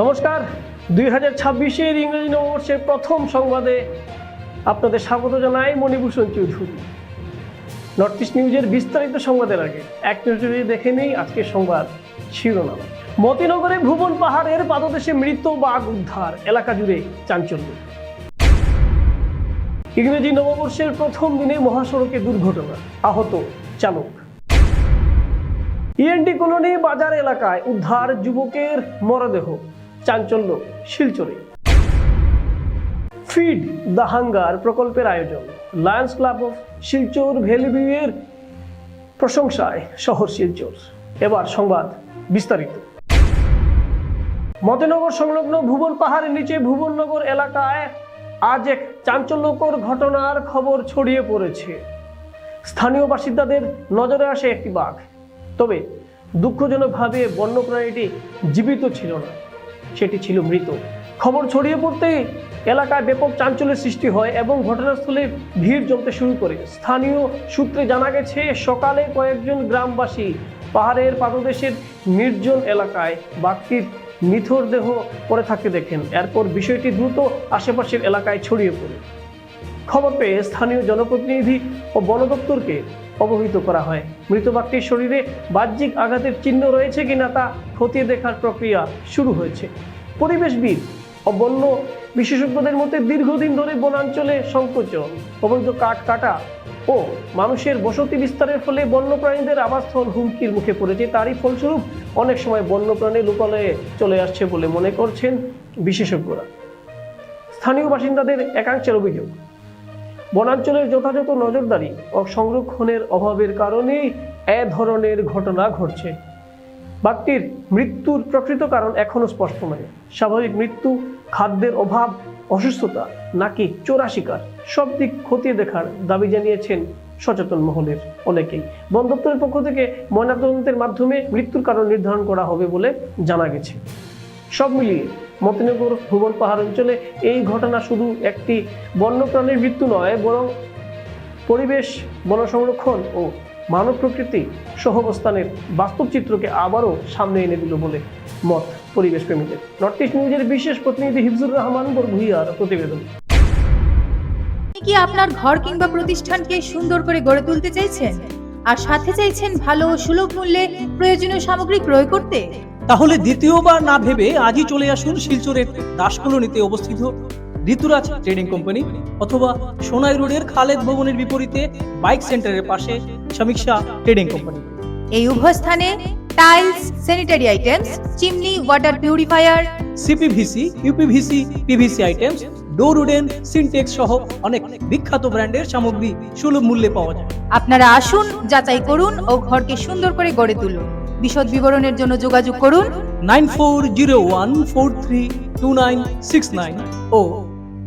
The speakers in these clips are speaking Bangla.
নমস্কার। দুই হাজার ছাব্বিশের ইংরেজি নববর্ষের প্রথম সংবাদে আপনাদের স্বাগত জানাই মণিভূষণ চৌধুরী। নর্থ ইস্ট নিউজের বিস্তারিত সংবাদের আগে এক নজরে দেখে নেই আজকের সংবাদ শিরোনাম। মতিনগরে ভুবন পাহাড়ের পাদদেশে মৃত বাঘ উদ্ধার, এলাকা জুড়ে চাঞ্চল্য। ইংরেজি নববর্ষের প্রথম দিনে মহাসড়কে দুর্ঘটনা, আহত চালক। ইএনডি কলোনি বাজার এলাকায় উদ্ধার যুবকের মরদেহ। চাঞ্চল্য, শিলচরে। ফিড দ্য হাঙ্গার প্রকল্পের আয়োজন। লায়ন্স ক্লাব অফ শিলচর ভ্যালিভিউয়ের প্রশংসায় শহর শিলচর। এবার সংবাদ বিস্তারিত। মতেনগর সংলগ্ন ভুবন পাহাড়ের নিচে ভুবননগর এলাকায় আজ এক চাঞ্চল্যকর ঘটনার খবর ছড়িয়ে পড়েছে। স্থানীয় বাসিন্দাদের নজরে আসে একটি বাঘ। তবে দুঃখজনকভাবে বন্যপ্রাণীটি জীবিত ছিল না। সেটি ছিল মৃত। খবর ছড়িয়ে পড়তেই এলাকায় ব্যাপক চাঞ্চল্যের সৃষ্টি হয় এবং ঘটনাস্থলে ভিড় জমতে শুরু করে। স্থানীয় সূত্রে জানা গেছে, সকালে কয়েকজন গ্রামবাসী পাহাড়ের পাদদেশের নির্জন এলাকায় বাঘটির নিথর দেহ পড়ে থাকতে দেখেন। এরপর বিষয়টি দ্রুত আশেপাশের এলাকায় ছড়িয়ে পড়ে। খবর পেয়ে স্থানীয় জনপ্রতিনিধি ও বন দপ্তরকে অবহিত করা হয়। মৃত বাঘটির শরীরে বাহ্যিক আঘাতের চিহ্ন রয়েছে কিনা তা খতিয়ে দেখার প্রক্রিয়া শুরু হয়েছে। পরিবেশবিদ ও বন্য বিশেষজ্ঞদের মতে দীর্ঘদিন ধরে বনাঞ্চলে সংকোচন অবৈধ কাঠ কাটা ও মানুষের বসতি বিস্তারের ফলে বন্যপ্রাণীদের আবাসস্থল হুমকির মুখে পড়েছে। তারই ফলস্বরূপ অনেক সময় বন্যপ্রাণী লোকালয়ে চলে আসছে বলে মনে করছেন বিশেষজ্ঞরা। স্থানীয় বাসিন্দাদের একাংশের অভিযোগ বনাঞ্চলের যথাযথ নজরদারি ও সংরক্ষণের অভাবের কারণেই এ ধরনের ঘটনা ঘটছে। বাঘটির মৃত্যুর প্রকৃত কারণ এখনও স্পষ্ট নয়। স্বাভাবিক মৃত্যু, খাদ্যের অভাব, অসুস্থতা নাকি চোরা শিকার, সব দিক খতিয়ে দেখার দাবি জানিয়েছেন সচেতন মহলের অনেকেই। বন দপ্তরের পক্ষ থেকে ময়নাতদন্তের মাধ্যমে মৃত্যুর কারণ নির্ধারণ করা হবে বলে জানা গেছে। সব মিলিয়ে মতিনগর ভুবন পাহাড় অঞ্চলে এই ঘটনা শুধু একটি বন্যপ্রাণীর মৃত্যু নয়, বরং পরিবেশ বন সংরক্ষণ ও মানব প্রকৃতি সহাবস্থানের বাস্তব চিত্রকে আবারও সামনে এনে দিল বলে মত পরিবেশ প্রেমীদের নর্থ ইস্ট নিউজের বিশেষ প্রতিনিধি হিফজুর রহমান বরভুইয়ার প্রতিবেদন। কি আপনার ঘর কিংবা প্রতিষ্ঠানকে সুন্দর করে গড়ে তুলতে চাইছেন? আর সাথে চাইছেন ভালো সুলভ মূল্যে প্রয়োজনীয় সামগ্রী ক্রয় করতে? তাহলে দ্বিতীয়বার না ভেবে আজই চলে আসুন শিলচরের দাসকলোনিতে অবস্থিত ঋতুরাজ ট্রেডিং কোম্পানি অথবা সোনাই রোডের খালেদ ভবনের বিপরীতে বাইক সেন্টারের পাশে সমীক্ষা ট্রেডিং কোম্পানি। এই উভয় স্থানে tiles sanitary items chimney water purifier CPVC UPVC PVC items door wooden Sintex সহ অনেক বিখ্যাত ব্র্যান্ডের সামগ্রী সুলভ মূল্যে পাওয়া যায়। আপনারা আসুন যাচাই করুন ও ঘরকে সুন্দর করে গড়ে তুলুন। বিশদ বিবরণের জন্য যোগাযোগ করুন nine four zero one four three two nine six nine ও।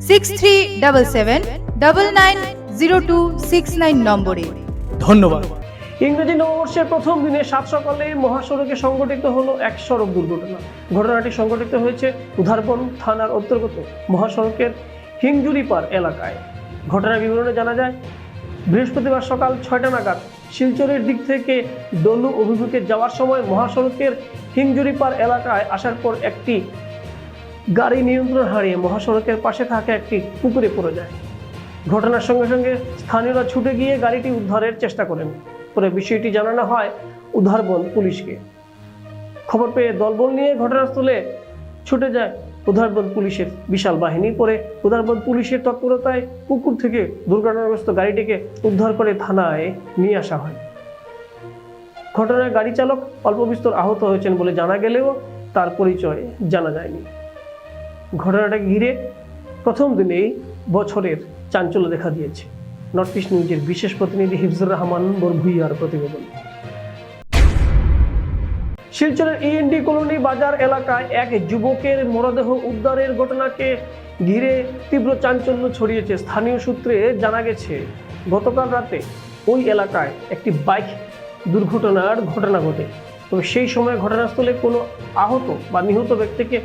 Six three double seven double nine zero two six nine নম্বরে। ধন্যবাদ। ইংরেজি নববর্ষের প্রথম দিনে সাত সকালে মহাসড়কে সংঘটিত হলো এক সড়ক দুর্ঘটনা। ঘটনাটি সংঘটিত হয়েছে উধারবন থানার অন্তর্গত মহাসড়কের হিংজুরিপার এলাকায়। ঘটনার বিবরণে জানা যায় বৃহস্পতিবার সকাল ছয়টা নাগাদ শিলচরের দিক থেকে ডলু অভিমুখে যাওয়ার সময় মহাসড়কের হিংজুরিপার এলাকায় আসার পর একটি গাড়ি নিয়ন্ত্রণ হারিয়ে মহাসড়কের পাশে থাকা একটি পুকুরে পড়ে যায়। ঘটনার সঙ্গে সঙ্গে স্থানীয়রা ছুটে গিয়ে গাড়িটি উদ্ধারের চেষ্টা করেন। পরে বিষয়টি জানানো হয় উদ্ধারবন পুলিশকে। খবর পেয়ে দলবল নিয়ে ঘটনাস্থলে ছুটে যায় উদ্ধারবন পুলিশের বিশাল বাহিনী পরে উদ্ধারবন পুলিশের তৎপরতায় পুকুর থেকে দুর্ঘটনাগ্রস্ত গাড়িটিকে উদ্ধার করে থানায় নিয়ে আসা হয়। ঘটনায় গাড়ি চালক অল্প বিস্তর আহত হয়েছেন বলে জানা গেলেও তার পরিচয় জানা যায়নি। ঘটনাটা ঘিরে প্রথম দিনেই বছরের চাঞ্চল্য দেখা দিয়েছে। নর্থ ইস্ট নিউজের বিশেষ প্রতিনিধি হিফজুর রহমান বরভুইয়ার প্রতিবেদন। শিলচরের ইএনডি কলোনি বাজার এলাকায় এক যুবকের মরদেহ উদ্ধারের ঘটনাকে ঘিরে তীব্র চাঞ্চল্য ছড়িয়েছে। স্থানীয় সূত্রে জানা গেছে, গতকাল রাতে ওই এলাকায় একটি বাইক দুর্ঘটনার ঘটনা ঘটে। তবে সেই সময় ঘটনাস্থলে কোনো আহত বা নিহত ব্যক্তিকে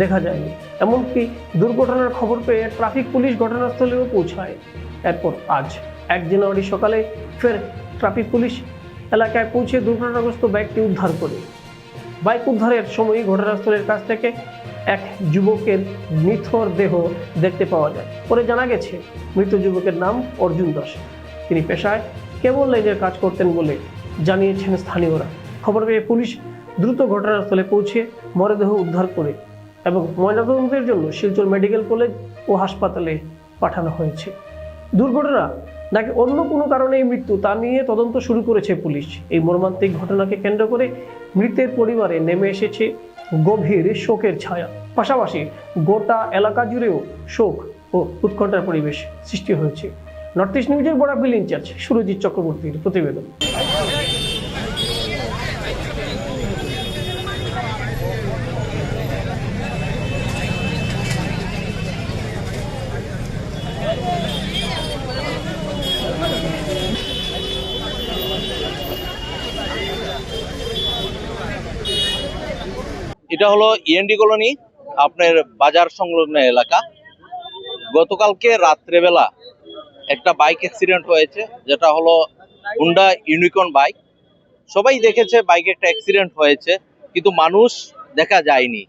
দেখা যায়নি। এমনকি দুর্ঘটনার খবর পেয়ে ট্রাফিক পুলিশ ঘটনাস্থলেও পৌঁছায়। এরপর আজ এক জানুয়ারি সকালে ফের ট্রাফিক পুলিশ এলাকায় পৌঁছে দুর্ঘটনাগ্রস্ত বাইকটি উদ্ধার করে। বাইক উদ্ধারের সময় ঘটনাস্থলের কাছ থেকে এক যুবকের নিথর দেহ দেখতে পাওয়া যায়। পরে জানা গেছে, মৃত যুবকের নাম অর্জুন দাস। তিনি পেশায় কেবল লাইনের কাজ করতেন বলে জানিয়েছেন স্থানীয়রা। খবর পেয়ে পুলিশ দ্রুত ঘটনাস্থলে পৌঁছে মরদেহ উদ্ধার করে এবং ময়নাতদন্তের জন্য শিলচর মেডিকেল কলেজ ও হাসপাতালে পাঠানো হয়েছে। দুর্ঘটনা নাকি অন্য কোনো কারণে এই মৃত্যু তা নিয়ে তদন্ত শুরু করেছে পুলিশ। এই মর্মান্তিক ঘটনাকে কেন্দ্র করে মৃতের পরিবারে নেমে এসেছে গভীর শোকের ছায়া। পাশাপাশি গোটা এলাকা জুড়েও শোক ও উৎকণ্ঠার পরিবেশ সৃষ্টি হয়েছে। নর্থ ইস্ট নিউজের বড় বিল ইনচার্জ সুরজিৎ চক্রবর্তীর প্রতিবেদন। এটা হলো ইএনডি কলোনি, আপনার বাজার সংলগ্ন এলাকা। গতকালকে রাত্রেবেলা একটা বাইক অ্যাক্সিডেন্ট হয়েছে, যেটা হলো হুন্ডা ইউনিকর্ন বাইক। সবাই দেখেছে বাইকে একটা অ্যাক্সিডেন্ট হয়েছে, কিন্তু মানুষ দেখা যায়নি।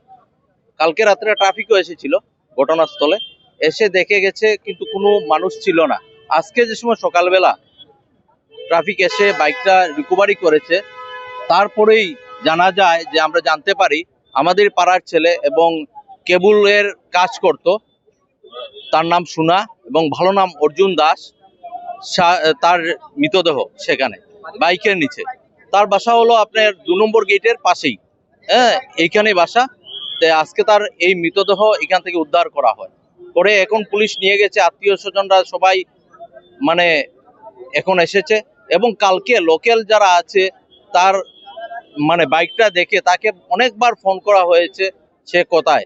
কালকে রাত্রে ট্রাফিকও এসেছিল ঘটনাস্থলে। এসে দেখে গেছে, কিন্তু কোনো মানুষ ছিল না। আজকে যে সময় সকালবেলা ট্রাফিক এসে বাইকটা রিকভারি করেছে, তারপরেই জানা যায় যে আমরা জানতে পারি আমাদের পাড়ার ছেলে এবং কেবুলের কাজ করত। তার নাম সুনা এবং ভালো নাম অর্জুন দাস। তার মৃতদেহ সেখানে, বাইকের নিচে। তার বাসা হলো আপনার দু নম্বর গেটের পাশেই। হ্যাঁ এইখানে বাসা। তো আজকে তার এই মৃতদেহ এখান থেকে উদ্ধার করা হয়। পরে এখন পুলিশ নিয়ে গেছে, আত্মীয় স্বজনরা সবাই মানে এখন এসেছে। এবং কালকে লোকাল যারা আছে, তার মানে বাইকটা দেখে তাকে অনেকবার ফোন করা হয়েছে সে কোথায়।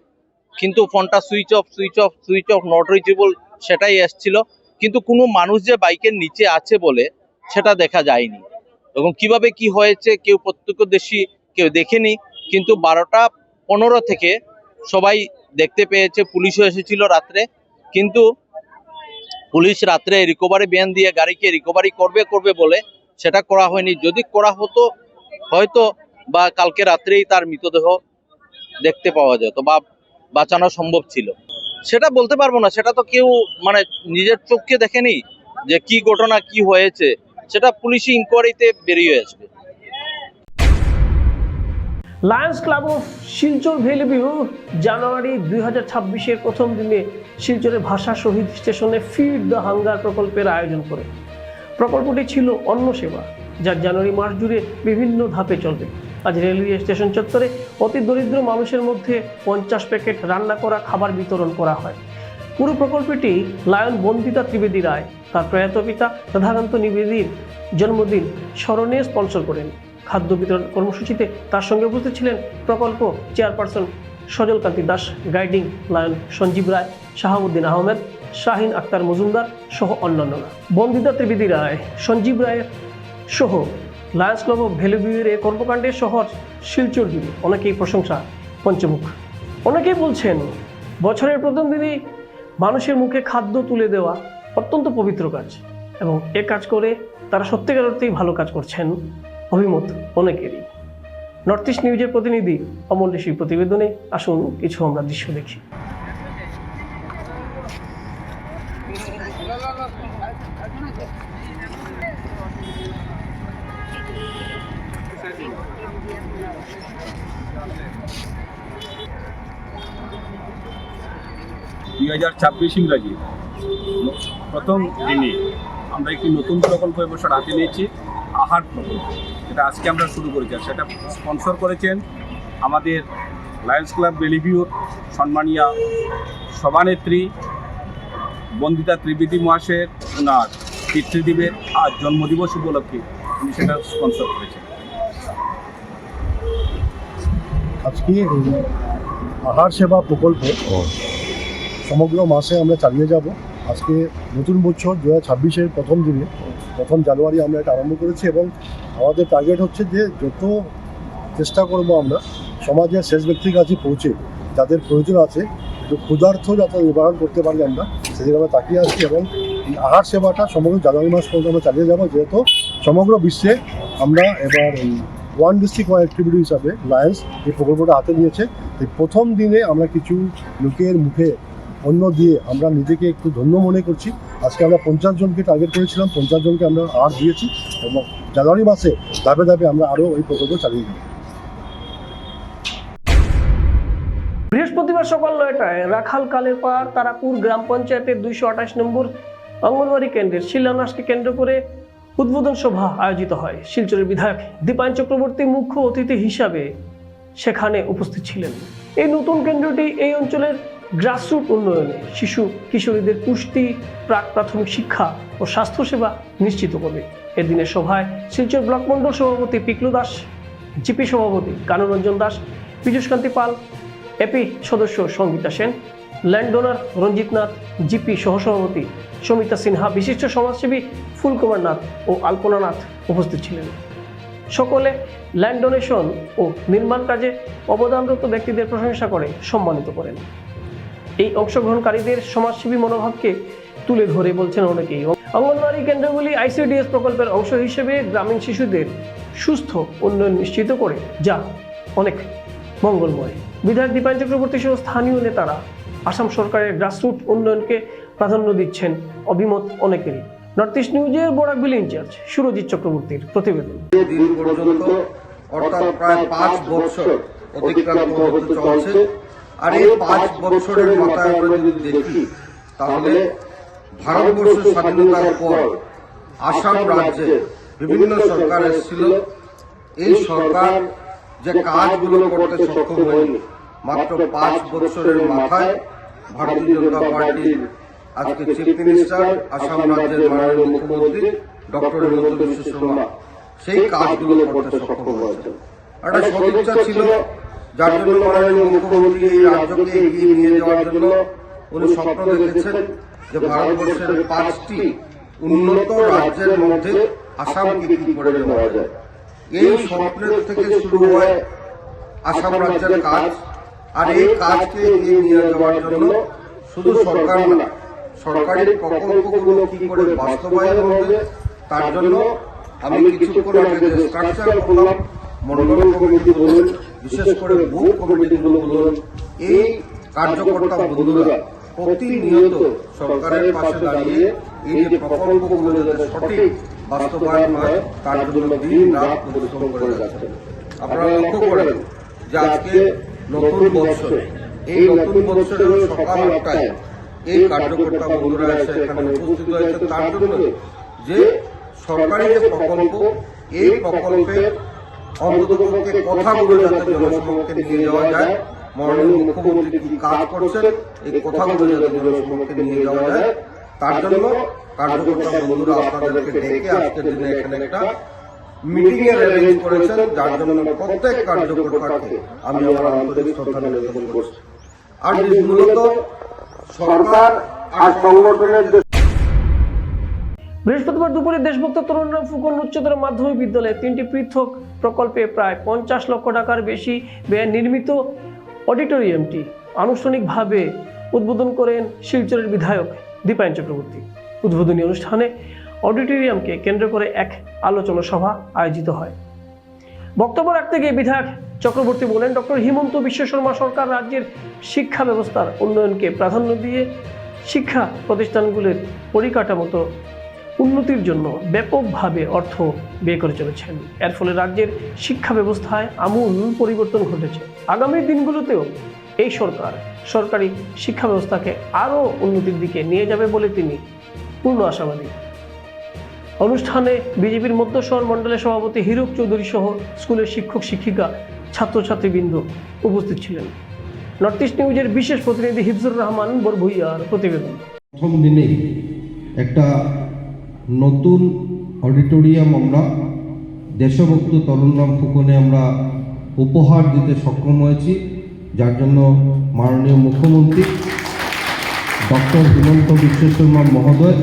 কিন্তু ফোনটা switch off switch off switch off, not reachable সেটাই এসছিল। কিন্তু কোনো মানুষ যে বাইকের নিচে আছে বলে সেটা দেখা যায়নি। এবং কীভাবে কি হয়েছে কেউ প্রত্যক্ষদর্শী কেউ দেখেনি। কিন্তু বারোটা পনেরো থেকে সবাই দেখতে পেয়েছে, পুলিশও এসেছিল রাত্রে। কিন্তু পুলিশ রাত্রে রিকভারি ব্যান দিয়ে গাড়িকে রিকভারি করবে করবে বলে সেটা করা হয়নি। যদি করা হতো হয়তো বা কালকে রাত্রেই তার মৃতদেহ দেখতে পাওয়া যেত বা বাঁচানো সম্ভব ছিল। সেটা বলতে পারব না, সেটা তো কেউ মানে নিজের চোখকে দেখেনি যে কি ঘটনা, কি হয়েছে, সেটা পুলিশি ইনকোয়ারিতে বেরিয়ে আসবে। Lions Club of Silchar valley view জানুয়ারি দুই হাজার ছাব্বিশের প্রথম দিনে শিলচরের ভাষা শহীদ স্টেশনে ফিড দ্য হাঙ্গার প্রকল্পের আয়োজন করে। প্রকল্পটি ছিল অন্ন সেবা। যা জানুয়ারি মাস জুড়ে বিভিন্ন ধাপে চলবে। আজ রেলওয়ে স্টেশন চত্বরে অতি দরিদ্র মানুষের মধ্যে পঞ্চাশ প্যাকেট রান্না করা, খাবার বিতরণ করা হয়। পুরো প্রকল্পটি লায়ন বন্দিতা ত্রিবেদী রায়, তার প্রয়াত পিতা রাধাকান্ত নিবেদীর জন্মদিন স্মরণে স্পন্সর করেন। খাদ্য বিতরণ কর্মসূচিতে তার সঙ্গে উপস্থিত ছিলেন প্রকল্প chairperson Sajal Kanti Das, guiding lion Sanjeev Roy, Shahabuddin Ahmed, Shahin Akhtar Majumdar সহ অন্যান্যরা। বন্দিতা ত্রিবেদী রায়, সঞ্জীব রায়ের সহ লায়ন্স ক্লাব অফ ভ্যালুবিউয়ের এই কর্মকাণ্ডের শহর শিলচর জুড়ে অনেকেই প্রশংসা পঞ্চমুখ। অনেকেই বলছেন, বছরের প্রথম দিনই মানুষের মুখে খাদ্য তুলে দেওয়া অত্যন্ত পবিত্র কাজ এবং এ কাজ করে তারা সত্যিকার অর্থেই ভালো কাজ করছেন অভিমত অনেকেরই। নর্থ ইস্ট নিউজের প্রতিনিধি অমল ঋষির প্রতিবেদনে আসুন কিছু আমরা দৃশ্য দেখি। দুই হাজার ছাব্বিশ ইংরাজি। প্রথম দিনে আমরা একটি নতুন প্রকল্প এবছর হাতে নিয়েছি আহার প্রকল্প। যেটা আজকে আমরা শুরু করেছি আর সেটা স্পন্সর করেছেন আমাদের লায়ন্স ক্লাব বেলিভিউর সম্মানীয় সভানেত্রী বন্দিতা ত্রিবেদী মহাশয়ের ওনার পিতৃদেবের আজ জন্মদিবস উপলক্ষে উনি সেটা স্পন্সর করেছেন। আজকে আহার সেবা প্রকল্প সমগ্র মাসে আমরা চালিয়ে যাব। আজকে নতুন বছর, দু হাজার প্রথম দিনে, প্রথম জানুয়ারি আমরা এটা আরম্ভ করেছি এবং আমাদের টার্গেট হচ্ছে যে যত চেষ্টা করব আমরা, সমাজের শেষ ব্যক্তির কাছে পৌঁছে, যাদের প্রয়োজন আছে ক্ষুধার্থ যাতে নিবারণ করতে পারি আমরা, সেদিকে আমরা তাকিয়ে আসছি এবং এই আহার সেবাটা সমগ্র জানুয়ারি মাস পর্যন্ত আমরা চালিয়ে যাব, যেহেতু সমগ্র বিশ্বে আমরা এবার ওয়ান ডিস্ট্রিক্ট ওয়ান অ্যাক্টিভিটি হিসাবে লায়েন্স এই প্রকল্পটা হাতে নিয়েছে। এই প্রথম দিনে আমরা কিছু লোকের মুখে অন্য দিয়ে আমরা নিজেকে একটু ধন্য মনে করছি। আজকে আমরা পঞ্চাশ জনকে টার্গেট করেছিলাম, পঞ্চাশ জনকে আমরা আর দিয়েছি এবং জানুয়ারি মাসে ধাপে ধাপে আমরা আরও এই প্রকল্প চালিয়ে যাব। বৃহস্পতিবার সকাল নয়টায় রাখাল কালের পার তারাপুর গ্রাম পঞ্চায়েতের দুইশো আঠাশ নম্বর অঙ্গনওয়াড়ি কেন্দ্রের শিলান্যাসকে কেন্দ্র করে উদ্বোধন সভা আয়োজিত হয়। শিলচরের বিধায়ক দীপায়ন চক্রবর্তী মুখ্য অতিথি হিসাবে সেখানে উপস্থিত ছিলেন। এই নতুন কেন্দ্রটি এই অঞ্চলের গ্রাসরুট উন্নয়নে শিশু, কিশোরীদের পুষ্টি, প্রাক প্রাথমিক শিক্ষা ও স্বাস্থ্যসেবা নিশ্চিত করবে। এদিনের সভায় শিলচর ব্লক সভাপতি পিকলু দাস, জিপি সভাপতি কানুরঞ্জন দাস পীযুষকান্তি পাল, এপি সদস্য Sangita Sen, land donor Ranjit Nath, GP সহসভাপতি সমিতা সিনহা, বিশিষ্ট সমাজসেবী ফুলকুমার নাথ ও আলপনা নাথ উপস্থিত ছিলেন। সকলে ল্যান্ড ডোনেশন ও নির্মাণ কাজে অবদানরত ব্যক্তিদের প্রশংসা করে সম্মানিত করেন। এই অংশগ্রহণকারীদের সমাজসেবী মনোভাবকে তুলে ধরে বলছেন অনেকেই। অঙ্গনওয়াড়ি কেন্দ্রগুলি আইসিডিএস প্রকল্পের অংশ হিসেবে গ্রামীণ শিশুদের সুস্থ উন্নয়ন নিশ্চিত করে, যা অনেক মঙ্গলময়। বিধায়ক দীপায়ন চক্রবর্তী সহ স্থানীয় নেতারা আসাম সরকারের গ্রাসরুট উন্নয়নকে প্রাধান্য দিচ্ছেন অভিমত অনেকেরই। নর্থ ইস্ট নিউজের বরাকবিল ইনচার্জ সুরজিৎ চক্রবর্তীর প্রতিবেদন। অর্থাৎ প্রায় পাঁচ বছর অতিক্রান্ত চলছে। আর এই পাঁচ বছরের মাথায় আমরা যদি দেখি তাহলে ভারতবর্ষ স্বাধীনতার পর আসাম রাজ্যে বিভিন্ন সরকার এসেছিল। এই সরকার যে কাজগুলো করতে সক্ষম হয়নি মাত্র পাঁচ বছরের মাথায় ভারতীয় জনতা পার্টির আজকে চিফ মিনিস্টার আসাম রাজ্যের মাননীয় মুখ্যমন্ত্রী ডক্টর হিমন্ত বিশ্ব শর্মা। সেই কাজগুলো করতে সক্ষম হয়েছে। একটা সদিচ্ছা ছিল যার জন্য মাননীয় মুখ্যমন্ত্রী এই রাজ্যকে এগিয়ে নিয়ে যাওয়ার জন্য উনি স্বপ্ন দেখেছেন যে ভারতবর্ষের পাঁচটি উন্নত রাজ্যের মধ্যে আসামকে কি করে নেওয়া যায়। এই স্বপ্নের থেকে শুরু হয় আসাম রাজ্যের কাজ। আর এই কাজকে এগিয়ে নিয়ে যাওয়ার জন্য শুধু সরকার না, সরকারি প্রকল্পগুলো কি করে বাস্তবায়ন হবে, তার জন্য আমি কিছুক্ষণ আগে যে স্ট্রাকচার করলাম মন্ডল কমিটি বলুন বিশেষ করে বুথ কমিটিগুলো এই কার্যকর্তা বন্ধুরা প্রতিনিয়ত সরকারের পাশে দাঁড়িয়ে এই যে প্রকল্পগুলো যাতে সঠিক বাস্তবায়ন হয়, তার জন্য দিন রাত পরিশ্রম করে যাচ্ছেন। আপনারা লক্ষ্য করেন যে আজকে নতুন বছর এই নতুন বছরের সকাল আটটায় এই কার্যকর্তা বন্ধুরা এসে এখানে উপস্থিত হয়েছে তার জন্য যে সরকারি যে প্রকল্প, এই প্রকল্পের অন্ততপক্ষে কথাগুলো যাতে জনসমক্ষে নিয়ে যাওয়া যায়। মাননীয় মুখ্যমন্ত্রী কি কাজ করছেন? এই কথাগুলো যাতে জনসমক্ষে নিয়ে যাওয়া যায়। তার জন্য কার্যকর্তা বন্ধুরা আপনাদেরকে ডেকে আজকের দিনে এখানে একটা মিটিং এর অ্যারেঞ্জ করেছেন, যার জন্য প্রত্যেক কার্যকর্তাকে আমি আমার আন্তরিক শ্রদ্ধা নিবেদন করছি। আর মূলত সরকার আর সংগঠনের বৃহস্পতিবার দুপুরে দেশভক্ত তরুণরাম ফুকন উচ্চতর মাধ্যমিক বিদ্যালয়ে তিনটি পৃথক প্রকল্পে প্রায় পঞ্চাশ লক্ষ টাকার বেশি ব্যয়ে নির্মিত অডিটোরিয়ামটি আনুষ্ঠানিকভাবে উদ্বোধন করেন শিলচরের বিধায়ক দীপায়ন চক্রবর্তী। উদ্বোধনী অনুষ্ঠানে অডিটোরিয়ামকে কেন্দ্র করে এক আলোচনা সভা আয়োজিত হয়। বক্তব্য রাখতে গিয়ে বিধায়ক চক্রবর্তী বলেন, ডক্টর হিমন্ত বিশ্ব শর্মা সরকার রাজ্যের শিক্ষা ব্যবস্থার উন্নয়নকে প্রাধান্য দিয়ে শিক্ষা প্রতিষ্ঠানগুলির পরিকাঠামোত উন্নতির জন্য ব্যাপকভাবে অর্থ ব্যয় করে চলেছেন। এর ফলে রাজ্যের শিক্ষা ব্যবস্থায় আমূল পরিবর্তন ঘটেছে। আগামী দিনগুলোতেও এই সরকার সরকারি শিক্ষা ব্যবস্থাকে আরও উন্নতির দিকে নিয়ে যাবে বলে তিনি পূর্ণ আশাবাদী। অনুষ্ঠানে বিজেপির মধ্য শহর মণ্ডলের সভাপতি হিরক চৌধুরী সহ স্কুলের শিক্ষক, শিক্ষিকা, ছাত্রছাত্রীবৃন্দ উপস্থিত ছিলেন। নর্থ ইস্ট নিউজের বিশেষ প্রতিনিধি হিফজুর রহমান বরভুইয়ার প্রতিবেদন। প্রথম দিনেই একটা নতুন অডিটোরিয়াম আমরা দেশভক্ত তরুণরাম ফুকনে আমরা উপহার দিতে সক্ষম হয়েছি, যার জন্য মাননীয় মুখ্যমন্ত্রী ডক্টর হিমন্ত বিশ্ব শর্মা মহোদয়,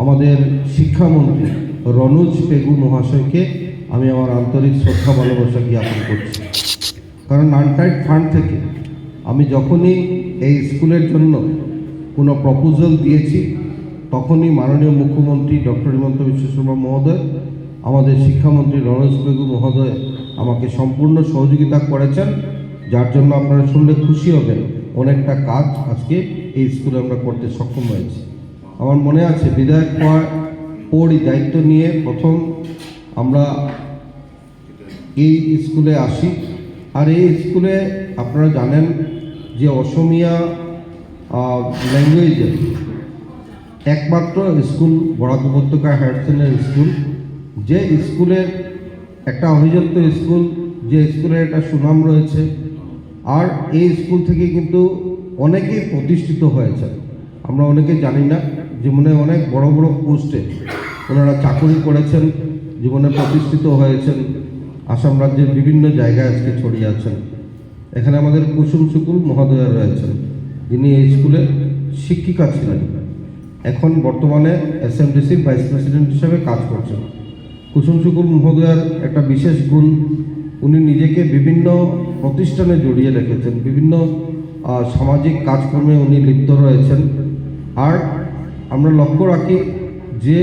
আমাদের শিক্ষামন্ত্রী রনুজ পেগু মহাশয়কে আমি আমার আন্তরিক শ্রদ্ধা ভালোবাসা জ্ঞাপন করছি। কারণ আনটাইড ফান্ড থেকে আমি যখনই এই স্কুলের জন্য কোনো প্রপোজাল দিয়েছি তখনই মাননীয় মুখ্যমন্ত্রী ডক্টর হিমন্ত বিশ্ব শর্মা মহোদয়, আমাদের শিক্ষামন্ত্রী রমেশ বেগু মহোদয় আমাকে সম্পূর্ণ সহযোগিতা করেছেন, যার জন্য আপনারা শুনলে খুশি হবেন। অনেকটা কাজ আজকে এই স্কুলে আমরা করতে সক্ষম হয়েছি। আমার মনে আছে বিধায়ক হওয়ার পরই দায়িত্ব নিয়ে প্রথম আমরা এই স্কুলে আসি। আর এই স্কুলে আপনারা জানেন যে অসমিয়া ল্যাঙ্গুয়েজের একমাত্র স্কুল, বরাক উপত্যকা হায়ার সেকেন্ডারি স্কুল, যে স্কুলের একটা অভিযুক্ত স্কুল, যে স্কুলের একটা সুনাম রয়েছে, আর এই স্কুল থেকে কিন্তু অনেকেই প্রতিষ্ঠিত হয়েছে। আমরা অনেকে জানি না, জীবনে অনেক বড় বড় পোস্টে ওনারা চাকরি করেছেন, জীবনে প্রতিষ্ঠিত হয়েছেন আসাম রাজ্যের বিভিন্ন জায়গায় আজকে ছড়িয়ে আছেন। এখানে আমাদের কুসুম শুকুল মহোদয়া রয়েছেন। যিনি এই স্কুলে শিক্ষিকা ছিলেন। এখন বর্তমানে এসএমডিসির ভাইস প্রেসিডেন্ট হিসেবে কাজ করছেন। কুসুম শুকুল মহোদয়ার একটা বিশেষ গুণ, উনি নিজেকে বিভিন্ন প্রতিষ্ঠানে জড়িয়ে রেখেছেন, বিভিন্ন সামাজিক কাজকর্মে উনি লিপ্ত রয়েছেন। আর আমরা লক্ষ্য রাখি যে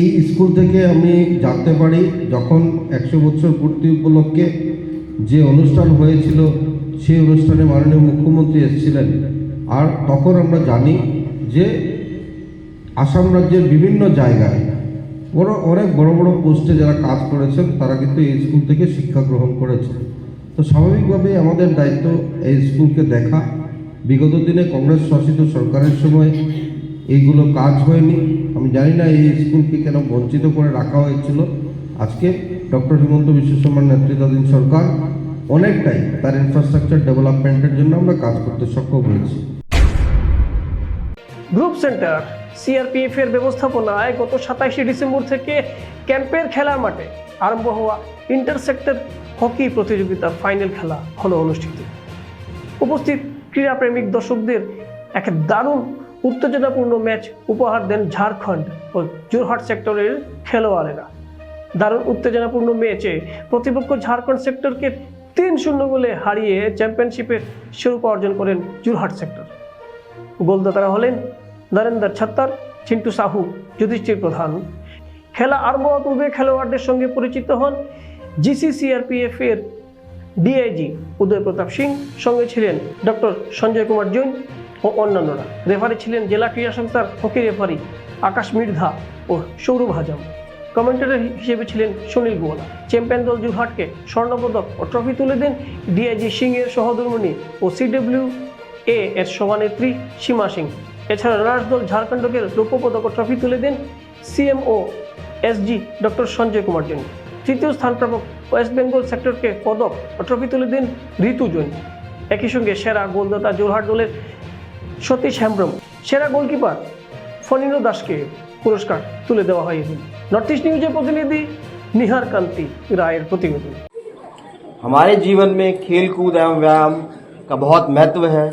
এই স্কুল থেকে আমি জানতে পারি যখন একশো বছর পূর্তি উপলক্ষে যে অনুষ্ঠান হয়েছিল, সেই অনুষ্ঠানে মাননীয় মুখ্যমন্ত্রী এসেছিলেন। আর তখন আমরা জানি যে আসাম রাজ্যের বিভিন্ন জায়গায় বড় অনেক বড় বড় পোস্টে যারা কাজ করেছেন, তারা কিন্তু এই স্কুল থেকে শিক্ষা গ্রহণ করেছে তো স্বাভাবিকভাবেই আমাদের দায়িত্ব এই স্কুলকে দেখা। বিগত দিনে কংগ্রেস শাসিত সরকারের সময় এইগুলো কাজ হয়নি। আমি জানি না এই স্কুলকে কেন বঞ্চিত করে রাখা হয়েছিল। আজকে ডক্টর হিমন্ত বিশ্ব শর্মার নেতৃত্বাধীন সরকার অনেকটাই তার ইনফ্রাস্ট্রাকচার ডেভেলপমেন্টের জন্য আমরা কাজ করতে সক্ষম হয়েছি। গ্রুপ সেন্টার, সিআরপিএফ এর ব্যবস্থাপনায় গত সাতাইশে ডিসেম্বর থেকে ক্যাম্পের খেলার মাঠে আরম্ভ হওয়া ইন্টারসেক্টর হকি প্রতিযোগিতার ফাইনাল খেলা হলো অনুষ্ঠিত। উপস্থিত ক্রীড়াপ্রেমিক দর্শকদের এক দারুণ, উত্তেজনাপূর্ণ ম্যাচ উপহার দেন ঝাড়খণ্ড ও জোরহাট সেক্টরের খেলোয়াড়েরা। দারুণ, উত্তেজনাপূর্ণ ম্যাচে প্রতিপক্ষ ঝাড়খণ্ড সেক্টরকে তিন শূন্য গোলে হারিয়ে চ্যাম্পিয়নশিপের শিরোপা অর্জন করেন জোরহাট সেক্টর। গোলদাতারা হলেন নরেন্দ্র ছত্তর, চিন্টু সাহু, যুধিষ্ঠির প্রধান। খেলা আরম্ভ পূর্বে খেলোয়াড়দের সঙ্গে পরিচিত হন জিসিসিআরপিএফ এর ডিআইজি উদয় প্রতাপ সিং, সঙ্গে ছিলেন ডক্টর সঞ্জয় কুমার জৈন ও অন্যান্যরা। রেফারি ছিলেন জেলা ক্রীড়া সংস্থার হকি রেফারি আকাশ মির্ধা ও সৌরভ হাজাম। কমেন্টেটর হিসেবে ছিলেন সুনীল গোয়ালা। চ্যাম্পিয়ন দল জুহাটকে স্বর্ণপদক ও ট্রফি তুলে দেন ডিআইজি সিং এর সহধর্মিণী ও সিডব্লিউ এ এর সভানেত্রী সীমা সিং। এছাড়া রানার্স দল ঝাড়খণ্ডকে রৌপ্য পদক ও ট্রফি তুলে দেন CMO SG doctor Sanjay Kumar Jain তৃতীয় স্থানপ্রাপক ওয়েস্ট বেঙ্গল সেক্টরকে পদক ও ট্রফি তুলে দেন ঋতু জৈন একই সঙ্গে সেরা গোলদাতা জোরহাট দলের সতীশ হেমব্রম সেরা গোলকিপার ফনিনো দাসকে পুরস্কার তুলে দেওয়া হয় এদিন নর্থ ইস্ট নিউজের প্রতিনিধি নিহার কান্তি রায়ের প্রতিবেদন हमारे जीवन में खेल कूद एवं व्यायाम का बहुत महत्व है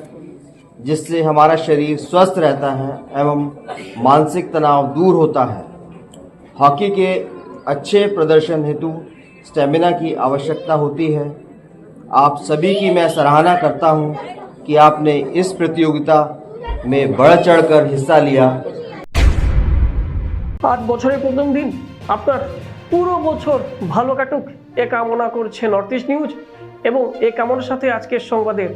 जिससे हमारा शरीर स्वस्थ रहता है एवं मानसिक तनाव दूर होता है हॉकी के अच्छे प्रदर्शन हेतु स्टेमिना की आवश्यकता होती है आप सभी की मैं सराहना करता हूं कि आपने इस प्रतियोगिता में बढ़ चढ़कर हिस्सा लिया আট বছরের প্রথম দিন আপনার পুরো বছর ভালো কাটুক এ কামনা করছে নর্থ ইস্ট নিউজ এবং এ কামনার সাথে আজকের সংবাদের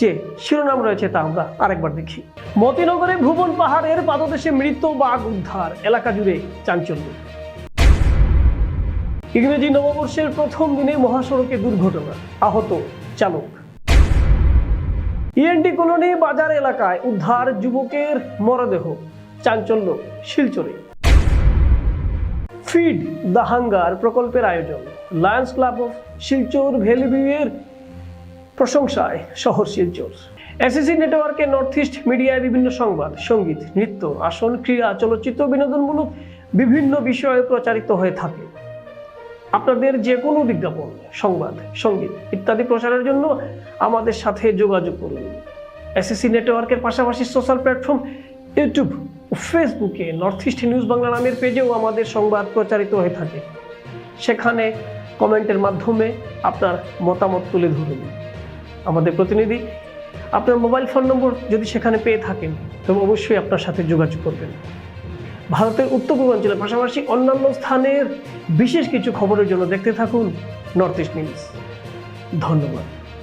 যে শিরোনাম রয়েছে তা আমরা আরেকবার দেখি। মতিনগরে ভুবন পাহাড়ের পাদদেশে মৃত বাঘ উদ্ধার, এলাকা জুড়ে চাঞ্চল্য। ইংরেজি নববর্ষের প্রথম দিনে মহাসড়কে দুর্ঘটনা, আহত চালক। ইএনডি কলোনি বাজার এলাকায় উদ্ধার যুবকের মরদেহ, চাঞ্চল্য শিলচরে। ফিড দ্য হাঙ্গার প্রকল্পের আয়োজন, লায়ন্স ক্লাব অফ শিলচর ভ্যালিভিউয়ের প্রশংসায় শহর শিলচর। এসএসসি নেটওয়ার্কে নর্থ ইস্ট মিডিয়ায় বিভিন্ন সংবাদ, সংগীত, নৃত্য, আসন, ক্রীড়া, চলচ্চিত্র, বিনোদনমূলক বিভিন্ন বিষয়ে প্রচারিত হয়ে থাকে। আপনাদের যে কোনো বিজ্ঞাপন, সংবাদ, সংগীত ইত্যাদি প্রচারের জন্য আমাদের সাথে যোগাযোগ করুন। এসএসসি নেটওয়ার্কের পাশাপাশি সোশ্যাল প্ল্যাটফর্ম ইউটিউব ফেসবুকে নর্থ ইস্ট নিউজ বাংলা নামের পেজেও আমাদের সংবাদ প্রচারিত হয়ে থাকে। সেখানে কমেন্টের মাধ্যমে আপনার মতামত তুলে ধরুন। আমাদের প্রতিনিধি। আপনার মোবাইল ফোন নম্বর যদি সেখানে পেয়ে থাকেন, তবে অবশ্যই আপনার সাথে যোগাযোগ করবেন। ভারতের উত্তর পূর্বাঞ্চলের পাশাপাশি অন্যান্য স্থানের বিশেষ কিছু খবরের জন্য দেখতে থাকুন নর্থ ইস্ট নিউজ। ধন্যবাদ।